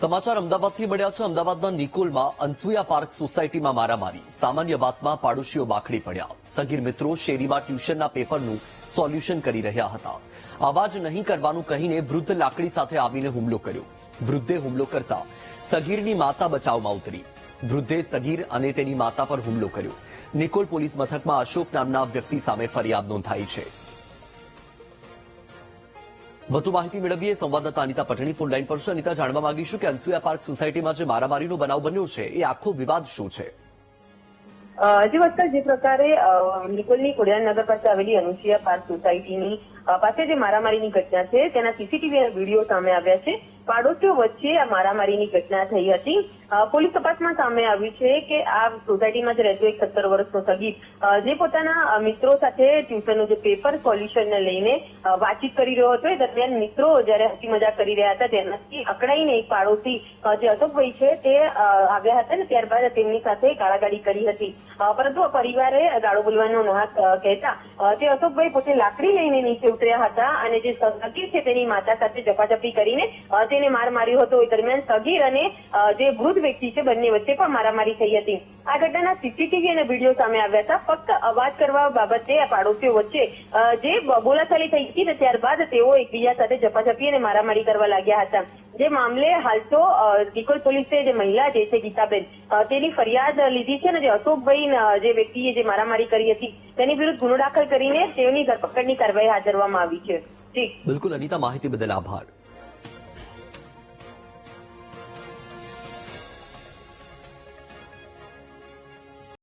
સમાચાર અમદાવાદથી મળ્યા છે. અમદાવાદના નિકોલમાં અનસુયા પાર્ક સોસાયટીમાં મારામારી. સામાન્ય વાતમાં પાડોશીઓ બાખડી પડ્યા. સગીર મિત્રો શેરીમાં ટ્યુશનના પેપરનું સોલ્યુશન કરી રહ્યા હતા. આવાજ નહીં કરવાનું કહીને વૃદ્ધ લાકડી સાથે આવીને હુમલો કર્યો. વૃદ્ધે હુમલો કરતા સગીરની માતા બચાવમાં ઉતરી. વૃદ્ધે સગીર અને તેની માતા પર હુમલો કર્યો. નિકોલ પોલીસ મથકમાં અશોક નામના વ્યક્તિ સામે ફરિયાદ નોંધાઈ છે. વધુ માહિતી મેળવીએ સંવાદદાતા અનિતા પટણી ફોન લાઈન પર છે. અનિતા, જાણવા માંગીશું કે અનસુયા પાર્ક સોસાયટીમાં જે મારામારીનો બનાવ બન્યો છે, એ આખો વિવાદ શું છે? જે વખતે જે પ્રકારે નિકોલની નિકોલની ખોડિયારનગર પાસે આવેલી અનુસુયા પાર્ક સોસાયટીની પાસે જે મારામારીની ઘટના છે, તેના સીસીટીવી વીડિયો સામે આવ્યા છે. પાડોશીઓ વચ્ચે આ મારામારીની ઘટના થઈ હતી. પોલીસ તપાસમાં સામે આવ્યું છે કે આ સોસાયટીમાં જ રહેતો એક સત્તર વર્ષનો સગીર જે પોતાના મિત્રો સાથે ટ્યુશનનું જે પેપર સોલ્યુશનને લઈને વાતચીત કરી રહ્યો હતો. એ દરમિયાન મિત્રો જ્યારે હસી મજાક કરી રહ્યા હતા તેનાથી અકળાઈને એક પાડોશી જે અશોકભાઈ છે તે આવ્યા હતા ને ત્યારબાદ તેમની સાથે ગાળાગાળી કરી હતી. પરંતુ પરિવારે ગાળો બોલવાનો ના અ, કહેતા તે અશોકભાઈ પોતે લાકડી લઈને નીચે ઉતર્યા હતા અને જે સગીર છે તેની માતા સાથે ઝપાઝપી કરીને તેને માર માર્યો હતો એ દરમિયાન સગીર અને જે વૃદ્ધ વ્યક્તિ છે બંને વચ્ચે પણ મારામારી થઈ હતી. આ ઘટનાના સીસીટીવી અને વીડિયો સામે આવ્યા હતા. ફક્ત અવાજ કરવા બાબતે પાડોશીઓ વચ્ચે જે બોલાચાલી થઈ હતી ને ત્યારબાદ તેઓ એકબીજા સાથે ઝપાઝપી અને મારામારી કરવા લાગ્યા હતા. જે મામલે હાલ તો નિકોલ પોલીસે જે મહિલા જે છે ગીતાબેન તેની ફરિયાદ લીધી છે અને જે અશોકભાઈ જે વ્યક્તિએ જે મારામારી કરી હતી, તેની વિરુદ્ધ ગુનો દાખલ કરીને તેઓની ધરપકડની કાર્યવાહી હાથ ધરવામાં આવી છે. બિલકુલ અનિતા, માહિતી બદલ આભાર.